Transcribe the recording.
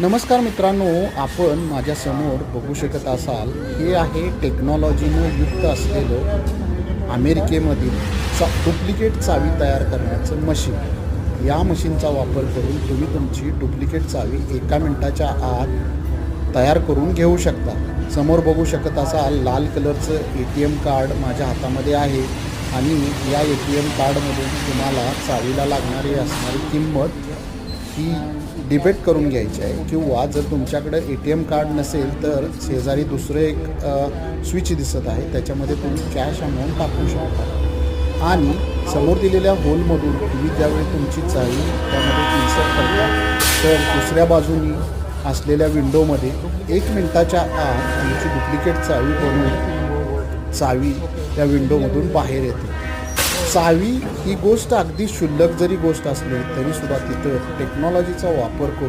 नमस्कार मित्रांनो आपण माझ्यासमोर बघू शकत असाल हे आहे टेक्नॉलॉजीनं युक्त असलेलं अमेरिकेमधील चा डुप्लिकेट चावी तयार करण्याचं मशीन या मशीनचा वापर करून तुम्ही तुमची डुप्लिकेट चावी एका मिनटाच्या आत तयार करून घेऊ शकता. समोर बघू शकत असाल लाल कलरचं ए टी एम कार्ड माझ्या हातामध्ये आहे आणि या ए टी एम कार्डमधून तुम्हाला चावीला लागणारी असणारी किंमत ही डिबेट करून घ्यायची आहे. किंवा जर तुमच्याकडे ए टी एम कार्ड नसेल तर शेजारी दुसरं एक स्विच दिसत आहे. त्याच्यामध्ये तुम्ही कॅश अमाऊंट टाकू शकता. आणि समोर दिलेल्या होलमधून तुम्ही ज्यावेळी तुमची चावी त्यामध्ये इन्सर्ट करता तर दुसऱ्या बाजूनी असलेल्या विंडोमध्ये एक मिनटाच्या आत तुमची डुप्लिकेट चावी बनवून चावी त्या विंडोमधून बाहेर येते. चावी ही गोष्ट अगदी क्षुल्लक जरी गोष्ट असली तरीसुद्धा तिथं टेक्नॉलॉजीचा वापर करून